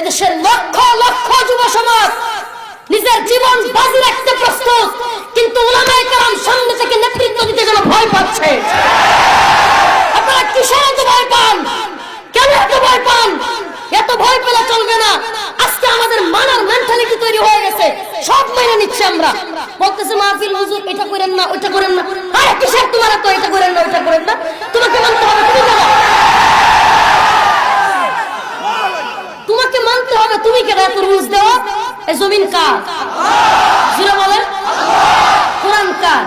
এদেশের লক্ষ লক্ষ যুব সমাজ নিজের জীবন বাজি রাখতে প্রস্তুত, কিন্তু ওলামায়ে সামনে থেকে নেতৃত্ব দিতে ভয় পাচ্ছে। আপনারা কিসের এত ভয় পান? কেন এত ভয় পান? এত ভয় পেলে চলবে না। আজকে আমাদের মানার মেন্টালিটি তৈরি হয়ে গেছে। সব মেনে নিচ্ছে আমরা। বলতেছে মাহফিল হুজুর, এটা করেন না, ওইটা করেন না। আরে কিসের তোমার তো এটা করেন না, ওইটা করেন না তোমাকে মানতে হবে তুমি যাব তোমাকে মানতে হবে কেন এত এ জমিন কার? জুড়ে বলেন। কোরআন কার?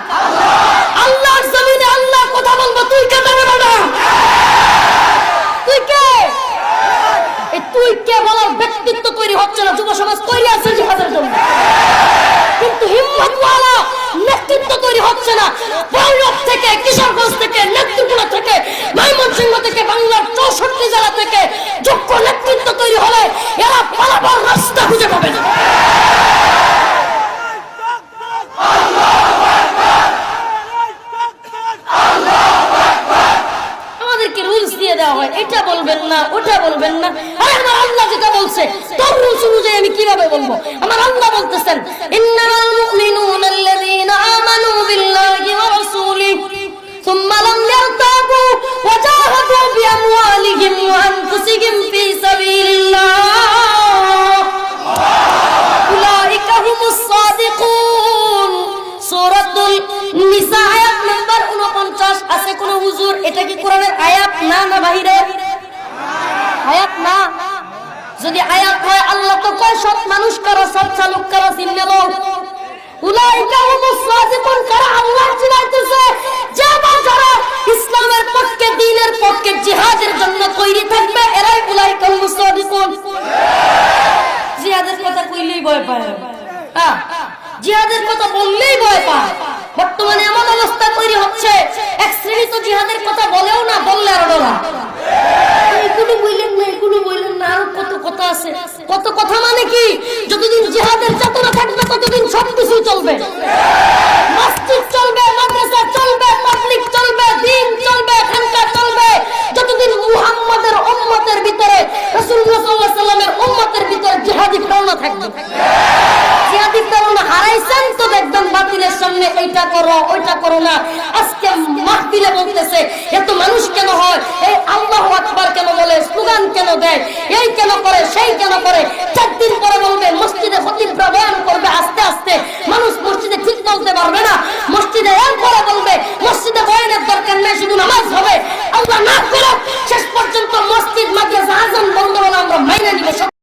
আল্লাহর জমিনে আল্লাহ কথা বলব। তুই কে দেবে না তুই কে? এই তুই কে বলার ব্যক্তিত্ব তৈরি হচ্ছে না? যুব সমাজ তৈরি আছে জিহাদের জন্য। কিন্তু হিম্মতওয়ালা নেতৃত্ব তৈরি হচ্ছে না। ভৈরব থেকে, কিশোরগঞ্জ থেকে নেতৃত্ব থেকে, ময়মনসিংহ থেকে, বাংলার চৌষট্টি জেলা থেকে যোগ্য নেতৃত্ব তৈরি হলে এরা পালাবার রাস্তা খুঁজে পাবে না। আমি কীভাবে বলব? আমার আল্লাহ বলতেছেন بأموالهم وأنفسهم في سبيل الله أولئك هم الصادقون সূরাতুল নিসা আয়াত নাম্বার 49 আছে কোন হুজুর এটা কি কোরআনের আয়াত না না বাহিরে আয়াত না যদি আয়াত হয় আল্লাহ তো কয় সৎ মানুষ কারা সৎ চালক কারা চিনে লও উলাইকা হুমুস সাদিকুন কারা আল্লাহ চিনাইতেছে যারা যারা ইসলামের পক্ষে দ্বীনের পক্ষে জিহাদের তৈরি থাকবে, এরাই বুলাই হুমুস সাদিকুন জিহাদের কথা কইলেই ভয় পায়। হ্যাঁ জিহাদের কথা বললেই ভয় পায়। বর্তমানে এমন অবস্থা তৈরি হচ্ছে, এক শ্রেণি তো জিহাদের কথা বলেও না, বললে আরও ডরা এগুলো বললেন না এগুলো বললেন না আরও কত কথা আছে কত কথা মানে কি যতদিন জিহাদের চেতনা থাকবে ততদিন সবকিছু চলবে মসজিদ চলবে মাদ্রাসা চলবে পাবলিক চলবে দিন চলবে খানকা চলবে যতদিন মুহাম্মাদের উম্মতের ভিতরে রাসূলুল্লাহ সাল্লাল্লাহু আলাইহি সাল্লামের উম্মতের ভিতরে জিহাদি প্রেরণা থাকবে জিহাদি প্রেরণা হারাইছেন তো দেখবেন বাতিলের সামনে এইটা করো, ওইটা করো না। আজকে মাহফিলে বলতেছে, এত মানুষ কেন হয়? এই আল্লাহু আকবার কেন বলে, স্লোগান কেন দেয়? এই কেন করে, সেই কেন করে? চার দিন পরে বলবে, মসজিদে খতিবরা বয়ান করবে, আস্তে আস্তে। মানুষ মসজিদে ঠিক বলতে পারবে না। মসজিদে এরপরে বলবে, মসজিদে বয়ানের দরকার নেই, শুধু নামাজ হবে। আল্লাহ না করো শেষ পর্যন্ত মসজিদ মাদ্রাসা আজান বন্ধ হলে, আমরা মাইনে নিব।